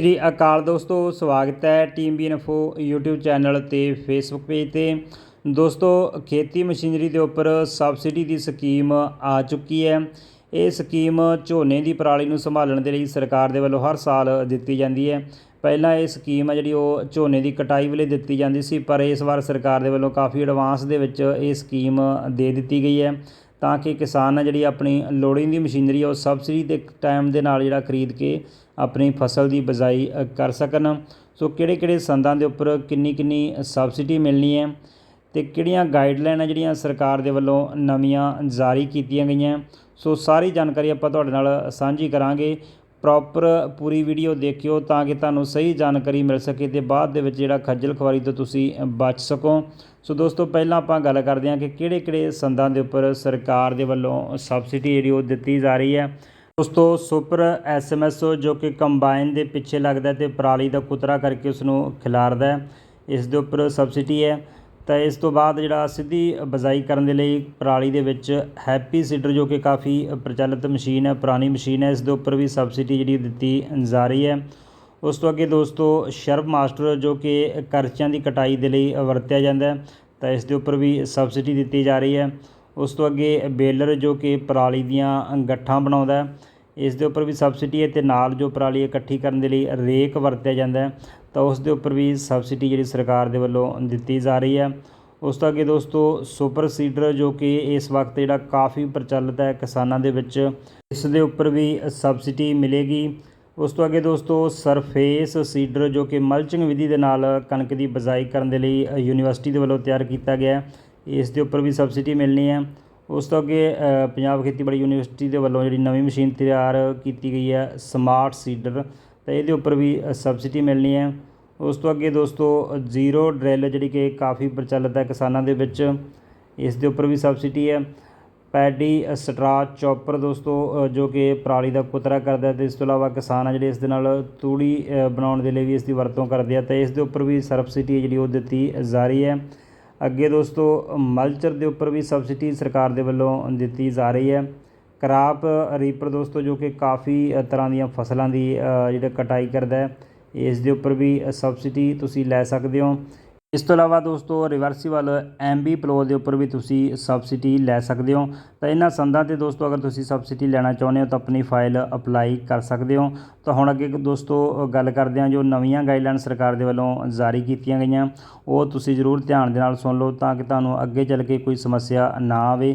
ਸ੍ਰੀ ਅਕਾਲ ਦੋਸਤੋ, ਸਵਾਗਤ ਹੈ team B info YouTube channel ਤੇ Facebook ਪੇਜ ਤੇ। ਦੋਸਤੋ, ਖੇਤੀ ਮਸ਼ੀਨਰੀ ਦੇ ਉੱਪਰ ਸਬਸਿਡੀ ਦੀ ਸਕੀਮ ਆ ਚੁੱਕੀ ਹੈ। ਇਹ ਸਕੀਮ ਝੋਨੇ ਦੀ ਪਰਾਲੀ ਨੂੰ ਸੰਭਾਲਣ ਦੇ ਲਈ ਸਰਕਾਰ ਦੇ ਵੱਲੋਂ ਹਰ ਸਾਲ ਦਿੱਤੀ ਜਾਂਦੀ ਹੈ। ਪਹਿਲਾਂ ਇਹ ਸਕੀਮ ਹੈ ਜਿਹੜੀ ਉਹ ਝੋਨੇ ਦੀ ਕਟਾਈ ਵੇਲੇ ਦਿੱਤੀ ਜਾਂਦੀ ਸੀ, ਪਰ ਇਸ ਵਾਰ ਸਰਕਾਰ ਦੇ ਵੱਲੋਂ ਕਾਫੀ ਐਡਵਾਂਸ ਦੇ ਵਿੱਚ ਇਹ ਸਕੀਮ ਦੇ ਦਿੱਤੀ ਗਈ ਹੈ। ਤਾਂ ਕਿ ਕਿਸਾਨ ਆ ਜਿਹੜੀ ਆਪਣੀ ਲੋੜੀਂਦੀ ਮਸ਼ੀਨਰੀ ਆ, ਉਹ ਸਬਸਿਡੀ ਦੇ ਟਾਈਮ ਦੇ ਨਾਲ ਜਿਹੜਾ ਖਰੀਦ ਕੇ ਆਪਣੀ ਫਸਲ ਦੀ ਬਿਜਾਈ ਕਰ ਸਕਣ। ਸੋ ਕਿਹੜੇ ਕਿਹੜੇ ਸੰਦਾਂ ਦੇ ਉੱਪਰ ਕਿੰਨੀ ਕਿੰਨੀ ਸਬਸਿਡੀ ਮਿਲਣੀ ਹੈ ਤੇ ਕਿਹੜੀਆਂ ਗਾਈਡਲਾਈਨ ਆ ਜਿਹੜੀਆਂ ਸਰਕਾਰ ਦੇ ਵੱਲੋਂ ਨਵੀਆਂ ਜਾਰੀ ਕੀਤੀਆਂ ਗਈਆਂ। ਸੋ ਸਾਰੀ ਜਾਣਕਾਰੀ ਆਪਾਂ ਤੁਹਾਡੇ ਨਾਲ ਸਾਂਝੀ ਕਰਾਂਗੇ। ਪ੍ਰੋਪਰ ਪੂਰੀ ਵੀਡੀਓ ਦੇਖਿਓ ਤਾਂ ਕਿ ਤੁਹਾਨੂੰ ਸਹੀ ਜਾਣਕਾਰੀ ਮਿਲ ਸਕੇ ਤੇ ਬਾਅਦ ਦੇ ਵਿੱਚ ਜਿਹੜਾ ਖੱਜਲ ਖਵਾਰੀ ਤੋਂ ਤੁਸੀਂ ਬਚ ਸਕੋ। ਸੋ ਦੋਸਤੋ, ਪਹਿਲਾਂ ਆਪਾਂ ਗੱਲ ਕਰਦੇ ਹਾਂ ਕਿ ਕਿਹੜੇ ਕਿਹੜੇ ਸੰਦਾਂ ਦੇ ਉੱਪਰ ਸਰਕਾਰ ਦੇ ਵੱਲੋਂ ਸਬਸਿਡੀ ਜਿਹੜੀ ਉਹ ਦਿੱਤੀ ਜਾ ਰਹੀ ਹੈ। ਦੋਸਤੋ ਸੁਪਰ ਐਸਐਮਐਸ ਜੋ ਕਿ ਕੰਬਾਈਨ ਦੇ ਪਿੱਛੇ ਲੱਗਦਾ ਹੈ ਤੇ ਪਰਾਲੀ ਦਾ ਕੁਤਰਾ ਕਰਕੇ ਉਸ ਨੂੰ ਖਿਲਾਰਦਾ ਇਸ ਦੇ ਉੱਪਰ ਸਬਸਿਡੀ ਹੈ। ਤਾਂ ਇਸ ਤੋਂ ਬਾਅਦ ਜਿਹੜਾ ਸਿੱਧੀ ਬਿਜਾਈ ਕਰਨ ਦੇ ਲਈ ਪਰਾਲੀ ਦੇ ਵਿੱਚ ਹੈਪੀ ਸੀਡਰ ਜੋ ਕਿ ਕਾਫੀ ਪ੍ਰਚਲਿਤ ਮਸ਼ੀਨ ਹੈ, ਪੁਰਾਣੀ ਮਸ਼ੀਨ ਹੈ, ਇਸ ਦੇ ਉੱਪਰ ਵੀ ਸਬਸਿਡੀ ਜਿਹੜੀ ਦਿੱਤੀ ਜਾ ਰਹੀ ਹੈ। ਉਸ ਤੋਂ ਅੱਗੇ ਦੋਸਤੋ ਸ਼ਰਪ ਮਾਸਟਰ ਜੋ ਕਿ ਕਰਚਿਆਂ ਦੀ ਕਟਾਈ ਦੇ ਲਈ ਵਰਤਿਆ ਜਾਂਦਾ ਹੈ, ਤਾਂ ਇਸ ਦੇ ਉੱਪਰ ਵੀ ਸਬਸਿਡੀ ਦਿੱਤੀ ਜਾ ਰਹੀ ਹੈ। ਉਸ ਤੋਂ ਅੱਗੇ ਬੇਲਰ ਜੋ ਕਿ ਪਰਾਲੀ ਦੀਆਂ ਗੱਠਾਂ ਬਣਾਉਂਦਾ ਹੈ ਇਸ ਦੇ ਉੱਪਰ ਵੀ ਸਬਸਿਡੀ ਹੈ ਤੇ ਨਾਲ ਜੋ ਪਰਾਲੀ ਇਕੱਠੀ ਕਰਨ ਦੇ ਲਈ ਰੇਕ ਵਰਤਿਆ ਜਾਂਦਾ ਤਾਂ ਉਸ ਦੇ ਉੱਪਰ ਵੀ ਸਬਸਿਡੀ ਜਿਹੜੀ ਸਰਕਾਰ ਦੇ ਵੱਲੋਂ ਦਿੱਤੀ ਜਾ ਰਹੀ ਹੈ। ਉਸ ਤੋਂ ਅੱਗੇ ਦੋਸਤੋ, ਸੁਪਰ ਸੀਡਰ ਜੋ ਕਿ ਇਸ ਵਕਤ ਜਿਹੜਾ ਕਾਫੀ ਪ੍ਰਚਲਿਤ ਹੈ ਕਿਸਾਨਾਂ ਦੇ ਵਿੱਚ, ਇਸ ਦੇ ਉੱਪਰ ਵੀ ਸਬਸਿਡੀ ਮਿਲੇਗੀ। ਉਸ ਤੋਂ ਅੱਗੇ ਦੋਸਤੋ, ਸਰਫੇਸ ਸੀਡਰ ਜੋ ਕਿ ਮਲਚਿੰਗ ਵਿਧੀ ਦੇ ਨਾਲ ਕਣਕ ਦੀ ਬਜਾਈ ਕਰਨ ਦੇ ਲਈ ਯੂਨੀਵਰਸਿਟੀ ਦੇ ਵੱਲੋਂ ਤਿਆਰ ਕੀਤਾ ਗਿਆ ਇਸ ਦੇ ਉੱਪਰ ਵੀ ਸਬਸਿਡੀ ਮਿਲਣੀ ਹੈ। ਉਸ ਤੋਂ ਅੱਗੇ ਪੰਜਾਬ ਖੇਤੀਬਾੜੀ ਯੂਨੀਵਰਸਿਟੀ ਦੇ ਵੱਲੋਂ ਜਿਹੜੀ ਨਵੀਂ ਮਸ਼ੀਨ ਤਿਆਰ ਕੀਤੀ ਗਈ ਹੈ ਸਮਾਰਟ ਸੀਡਰ ਤਾਂ ਇਹਦੇ ਉੱਪਰ ਵੀ ਸਬਸਿਡੀ ਮਿਲਣੀ ਹੈ। ਉਸ ਤੋਂ ਅੱਗੇ ਦੋਸਤੋ ਜ਼ੀਰੋ ਡਰਿੱਲ ਜਿਹੜੀ ਕਿ ਕਾਫੀ ਪ੍ਰਚਲਿਤ ਹੈ ਕਿਸਾਨਾਂ ਦੇ ਵਿੱਚ, ਇਸ ਦੇ ਉੱਪਰ ਵੀ ਸਬਸਿਡੀ ਹੈ। ਪੈਡੀ ਸਟਰਾ ਚੌਪਰ ਦੋਸਤੋ ਜੋ ਕਿ ਪਰਾਲੀ ਦਾ ਕੁਤਰਾ ਕਰਦਾ ਹੈ ਤੇ ਇਸ ਤੋਂ ਇਲਾਵਾ ਕਿਸਾਨ ਆ ਜਿਹੜੇ ਇਸ ਦੇ ਨਾਲ ਤੂੜੀ ਬਣਾਉਣ ਦੇ ਲਈ ਵੀ ਇਸ ਦੀ ਵਰਤੋਂ ਕਰਦੇ ਆ, ਤੇ ਇਸ ਦੇ ਉੱਪਰ ਵੀ ਸਬਸਿਡੀ ਜਿਹੜੀ ਉਹ ਦਿੱਤੀ ਜਾ ਰਹੀ ਹੈ। ਅੱਗੇ ਦੋਸਤੋ, ਮਲਚਰ ਦੇ ਉੱਪਰ ਵੀ ਸਬਸਿਡੀ ਸਰਕਾਰ ਦੇ ਵੱਲੋਂ ਦਿੱਤੀ ਜਾ ਰਹੀ ਹੈ। ਕਰਾਪ ਰੀਪਰ ਦੋਸਤੋ, ਜੋ ਕਿ ਕਾਫੀ ਤਰ੍ਹਾਂ ਦੀਆਂ ਫਸਲਾਂ ਦੀ ਜਿਹੜਾ ਕਟਾਈ ਕਰਦਾ ਹੈ, ਇਸ ਦੇ ਉੱਪਰ ਵੀ ਸਬਸਿਡੀ ਤੁਸੀਂ ਲੈ ਸਕਦੇ ਹੋ। ਇਸ ਤੋਂ ਇਲਾਵਾ ਦੋਸਤੋ, ਰਿਵਰਸੀਬਲ ਐਮਬੀ ਪਲੋ ਦੇ ਉੱਪਰ ਵੀ ਤੁਸੀਂ ਸਬਸਿਡੀ ਲੈ ਸਕਦੇ ਹੋ। ਤਾਂ ਇਹਨਾਂ ਸੰਦਾਂ ਤੇ ਦੋਸਤੋ, ਅਗਰ ਤੁਸੀਂ ਸਬਸਿਡੀ ਲੈਣਾ ਚਾਹੁੰਦੇ ਹੋ ਤਾਂ ਆਪਣੀ ਫਾਈਲ ਅਪਲਾਈ ਕਰ ਸਕਦੇ ਹੋ। ਤਾਂ ਹੁਣ ਅੱਗੇ ਦੋਸਤੋ, ਗੱਲ ਕਰਦੇ ਹਾਂ ਜੋ ਨਵੀਆਂ ਗਾਈਡਲਾਈਨ ਸਰਕਾਰ ਦੇ ਵੱਲੋਂ ਜਾਰੀ ਕੀਤੀਆਂ ਗਈਆਂ। ਉਹ ਤੁਸੀਂ ਜ਼ਰੂਰ ਧਿਆਨ ਦੇ ਨਾਲ ਸੁਣ ਲਓ ਤਾਂ ਕਿ ਤੁਹਾਨੂੰ ਅੱਗੇ ਚੱਲ ਕੇ ਕੋਈ ਸਮੱਸਿਆ ਨਾ ਆਵੇ।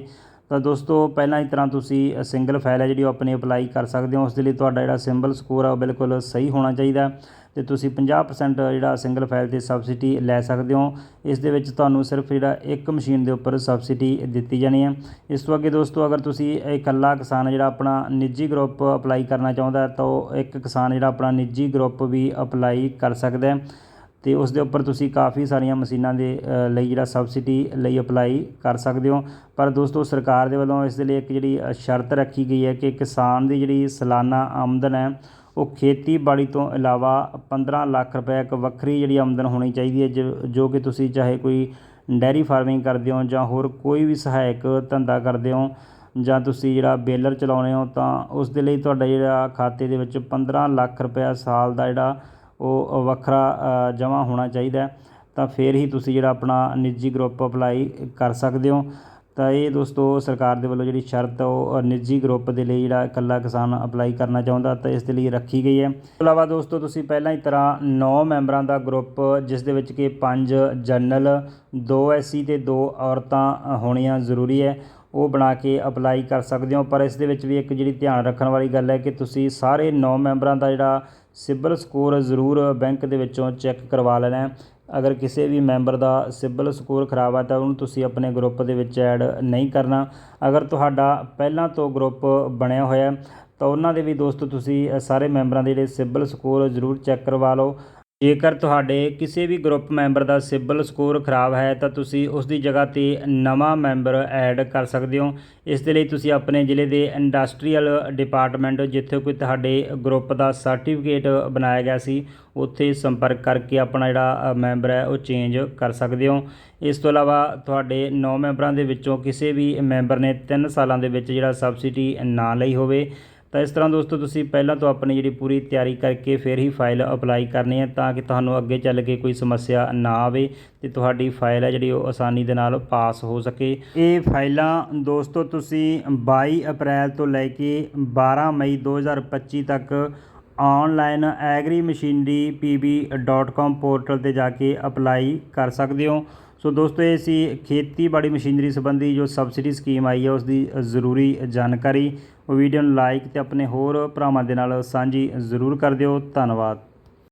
ਤਾਂ ਦੋਸਤੋ, ਪਹਿਲਾਂ ਇਸ ਤਰ੍ਹਾਂ ਤੁਸੀਂ ਸਿੰਗਲ ਫਾਈਲ ਹੈ ਜਿਹੜੀ ਉਹ ਆਪਣੀ ਅਪਲਾਈ ਕਰ ਸਕਦੇ ਹੋ। ਉਸ ਦੇ ਲਈ ਤੁਹਾਡਾ ਜਿਹੜਾ ਸਿੰਬਲ ਸਕੋਰ ਆ, ਉਹ ਬਿਲਕੁਲ ਸਹੀ ਹੋਣਾ ਚਾਹੀਦਾ ਤੇ ਤੁਸੀਂ 50% ਜਿਹੜਾ ਸਿੰਗਲ ਫਾਈਲ ਤੇ ਸਬਸਿਡੀ ਲੈ ਸਕਦੇ ਹੋ। ਇਸ ਦੇ ਵਿੱਚ ਤੁਹਾਨੂੰ ਸਿਰਫ ਜਿਹੜਾ ਇੱਕ ਮਸ਼ੀਨ ਦੇ ਉੱਪਰ ਸਬਸਿਡੀ ਦਿੱਤੀ ਜਾਣੀ ਹੈ। ਇਸ ਤੋਂ ਅੱਗੇ ਦੋਸਤੋ, ਅਗਰ ਤੁਸੀਂ ਇਕੱਲਾ ਕਿਸਾਨ ਜਿਹੜਾ ਆਪਣਾ ਨਿੱਜੀ ਗਰੁੱਪ ਅਪਲਾਈ ਕਰਨਾ ਚਾਹੁੰਦਾ ਤਾਂ ਉਹ ਇੱਕ ਕਿਸਾਨ ਜਿਹੜਾ ਆਪਣਾ ਨਿੱਜੀ ਗਰੁੱਪ ਵੀ ਅਪਲਾਈ ਕਰ ਸਕਦਾ ਹੈ। ਅਤੇ ਉਸ ਦੇ ਉੱਪਰ ਤੁਸੀਂ ਕਾਫੀ ਸਾਰੀਆਂ ਮਸ਼ੀਨਾਂ ਦੇ ਲਈ ਜਿਹੜਾ ਸਬਸਿਡੀ ਲਈ ਅਪਲਾਈ ਕਰ ਸਕਦੇ ਹੋ। ਪਰ ਦੋਸਤੋ, ਸਰਕਾਰ ਦੇ ਵੱਲੋਂ ਇਸ ਦੇ ਲਈ ਇੱਕ ਜਿਹੜੀ ਸ਼ਰਤ ਰੱਖੀ ਗਈ ਹੈ ਕਿ ਕਿਸਾਨ ਦੀ ਜਿਹੜੀ ਸਾਲਾਨਾ ਆਮਦਨ ਹੈ, ਉਹ ਖੇਤੀਬਾੜੀ ਤੋਂ ਇਲਾਵਾ 15 ਲੱਖ ਰੁਪਏ ਇੱਕ ਵੱਖਰੀ ਜਿਹੜੀ ਆਮਦਨ ਹੋਣੀ ਚਾਹੀਦੀ ਹੈ ਜੋ- ਜੋ ਕਿ ਤੁਸੀਂ ਚਾਹੇ ਕੋਈ ਡੈਰੀ ਫਾਰਮਿੰਗ ਕਰਦੇ ਹੋ ਜਾਂ ਹੋਰ ਕੋਈ ਵੀ ਸਹਾਇਕ ਧੰਦਾ ਕਰਦੇ ਹੋ ਜਾਂ ਤੁਸੀਂ ਜਿਹੜਾ ਬੇਲਰ ਚਲਾਉਂਦੇ ਹੋ, ਤਾਂ ਉਸ ਦੇ ਲਈ ਤੁਹਾਡਾ ਜਿਹੜਾ ਖਾਤੇ ਦੇ ਵਿੱਚ 15 ਲੱਖ ਰੁਪਏ ਸਾਲ ਦਾ ਜਿਹੜਾ ਉਹ ਵੱਖਰਾ ਜਮ੍ਹਾਂ ਹੋਣਾ ਚਾਹੀਦਾ ਤਾਂ ਫਿਰ ਹੀ ਤੁਸੀਂ ਜਿਹੜਾ ਆਪਣਾ ਨਿੱਜੀ ਗਰੁੱਪ ਅਪਲਾਈ ਕਰ ਸਕਦੇ ਹੋ। ਤਾਂ ਇਹ ਦੋਸਤੋ, ਸਰਕਾਰ ਦੇ ਵੱਲੋਂ ਜਿਹੜੀ ਸ਼ਰਤ ਉਹ ਨਿੱਜੀ ਗਰੁੱਪ ਦੇ ਲਈ ਜਿਹੜਾ ਇਕੱਲਾ ਕਿਸਾਨ ਅਪਲਾਈ ਕਰਨਾ ਚਾਹੁੰਦਾ, ਤਾਂ ਇਸ ਦੇ ਲਈ ਰੱਖੀ ਗਈ ਹੈ। ਇਸ ਤੋਂ ਇਲਾਵਾ ਦੋਸਤੋ, ਤੁਸੀਂ ਪਹਿਲਾਂ ਹੀ ਤਰ੍ਹਾਂ 9 ਮੈਂਬਰਾਂ ਦਾ ਗਰੁੱਪ ਜਿਸ ਦੇ ਵਿੱਚ ਕਿ 5 ਜਨਰਲ 2 ਐਸਸੀ ਤੇ 2 ਔਰਤਾਂ ਹੋਣੀਆਂ ਜ਼ਰੂਰੀ ਹੈ। ਉਹ ਬਣਾ ਕੇ ਅਪਲਾਈ ਕਰ ਸਕਦੇ ਹੋ। ਪਰ ਇਸ ਦੇ ਵਿੱਚ ਵੀ ਇੱਕ ਜਿਹੜੀ ਧਿਆਨ ਰੱਖਣ ਵਾਲੀ ਗੱਲ ਹੈ ਕਿ ਤੁਸੀਂ ਸਾਰੇ 9 ਮੈਂਬਰਾਂ ਦਾ ਜਿਹੜਾ ਸਿਬਲ ਸਕੋਰ ਜ਼ਰੂਰ ਬੈਂਕ ਦੇ ਵਿੱਚੋਂ ਚੈੱਕ ਕਰਵਾ ਲੈਣਾ ਅਗਰ ਕਿਸੇ ਵੀ ਮੈਂਬਰ ਦਾ ਸਿਬਲ ਸਕੋਰ ਖਰਾਬ ਹੈ ਤਾਂ ਉਹਨੂੰ ਤੁਸੀਂ ਆਪਣੇ ਗਰੁੱਪ ਦੇ ਵਿੱਚ ਐਡ ਨਹੀਂ ਕਰਨਾ। ਅਗਰ ਤੁਹਾਡਾ ਪਹਿਲਾਂ ਤੋਂ ਗਰੁੱਪ ਬਣਿਆ ਹੋਇਆ ਤਾਂ ਉਹਨਾਂ ਦੇ ਵੀ ਦੋਸਤੋ ਤੁਸੀਂ ਸਾਰੇ ਮੈਂਬਰਾਂ ਦੇ ਜਿਹੜੇ ਸਿਬਲ ਸਕੋਰ ਜ਼ਰੂਰ ਚੈੱਕ ਕਰਵਾ ਲਓ। ਜੇਕਰ ਤੁਹਾਡੇ ਕਿਸੇ ਵੀ ਗਰੁੱਪ ਮੈਂਬਰ ਦਾ ਸਿਬਲ ਸਕੋਰ ਖਰਾਬ ਹੈ, ਤਾਂ ਤੁਸੀਂ ਉਸ ਦੀ ਜਗ੍ਹਾ ਤੇ ਨਵਾਂ ਮੈਂਬਰ ਐਡ ਕਰ ਸਕਦੇ ਹੋ। ਇਸ ਦੇ ਲਈ ਤੁਸੀਂ ਆਪਣੇ ਜ਼ਿਲ੍ਹੇ ਦੇ ਇੰਡਸਟਰੀਅਲ ਡਿਪਾਰਟਮੈਂਟ, ਜਿੱਥੇ ਕੋਈ ਤੁਹਾਡੇ ਗਰੁੱਪ ਦਾ ਸਰਟੀਫਿਕੇਟ ਬਣਾਇਆ ਗਿਆ ਸੀ, ਉੱਥੇ ਸੰਪਰਕ ਕਰਕੇ ਆਪਣਾ ਜਿਹੜਾ ਮੈਂਬਰ ਹੈ, ਉਹ ਚੇਂਜ ਕਰ ਸਕਦੇ ਹੋ। ਇਸ ਤੋਂ ਇਲਾਵਾ ਤੁਹਾਡੇ 9 ਮੈਂਬਰਾਂ ਦੇ ਵਿੱਚੋਂ ਕਿਸੇ ਵੀ ਮੈਂਬਰ ਨੇ 3 ਸਾਲਾਂ ਦੇ ਵਿੱਚ ਜਿਹੜਾ ਸਬਸਿਡੀ ਨਾ ਲਈ ਹੋਵੇ ਤਾਂ ਇਸ ਤਰ੍ਹਾਂ ਦੋਸਤੋ ਤੁਸੀਂ ਪਹਿਲਾਂ ਤੋਂ ਆਪਣੀ ਜਿਹੜੀ ਪੂਰੀ ਤਿਆਰੀ ਕਰਕੇ ਫਿਰ ਹੀ ਫਾਈਲ ਅਪਲਾਈ ਕਰਨੀ ਹੈ ਤਾਂ ਕਿ ਤੁਹਾਨੂੰ ਅੱਗੇ ਚੱਲ ਕੇ ਕੋਈ ਸਮੱਸਿਆ ਨਾ ਆਵੇ ਤੇ ਤੁਹਾਡੀ ਫਾਈਲ ਹੈ ਜਿਹੜੀ ਉਹ ਆਸਾਨੀ ਦੇ ਨਾਲ ਪਾਸ ਹੋ ਸਕੇ। ਇਹ ਫਾਈਲਾਂ ਦੋਸਤੋ ਤੁਸੀਂ 22 ਅਪ੍ਰੈਲ ਤੋਂ ਲੈ ਕੇ 12 ਮਈ 2025 ਤੱਕ online agri machinery pb.com portal ਤੇ ਜਾ ਕੇ ਅਪਲਾਈ ਕਰ ਸਕਦੇ ਹੋ। ਸੋ ਦੋਸਤੋ, ਇਹ ਸੀ ਖੇਤੀਬਾੜੀ ਮਸ਼ੀਨਰੀ ਸੰਬੰਧੀ ਜੋ ਸਬਸਿਡੀ ਸਕੀਮ ਆਈ ਹੈ ਉਸ ਦੀ ਜ਼ਰੂਰੀ ਜਾਣਕਾਰੀ। ਉਹ ਵੀਡੀਓ ਨੂੰ ਲਾਈਕ ਤੇ ਆਪਣੇ ਹੋਰ ਭਰਾਵਾਂ ਦੇ ਨਾਲ ਸਾਂਝੀ ਜ਼ਰੂਰ ਕਰ ਦਿਓ। ਧੰਨਵਾਦ।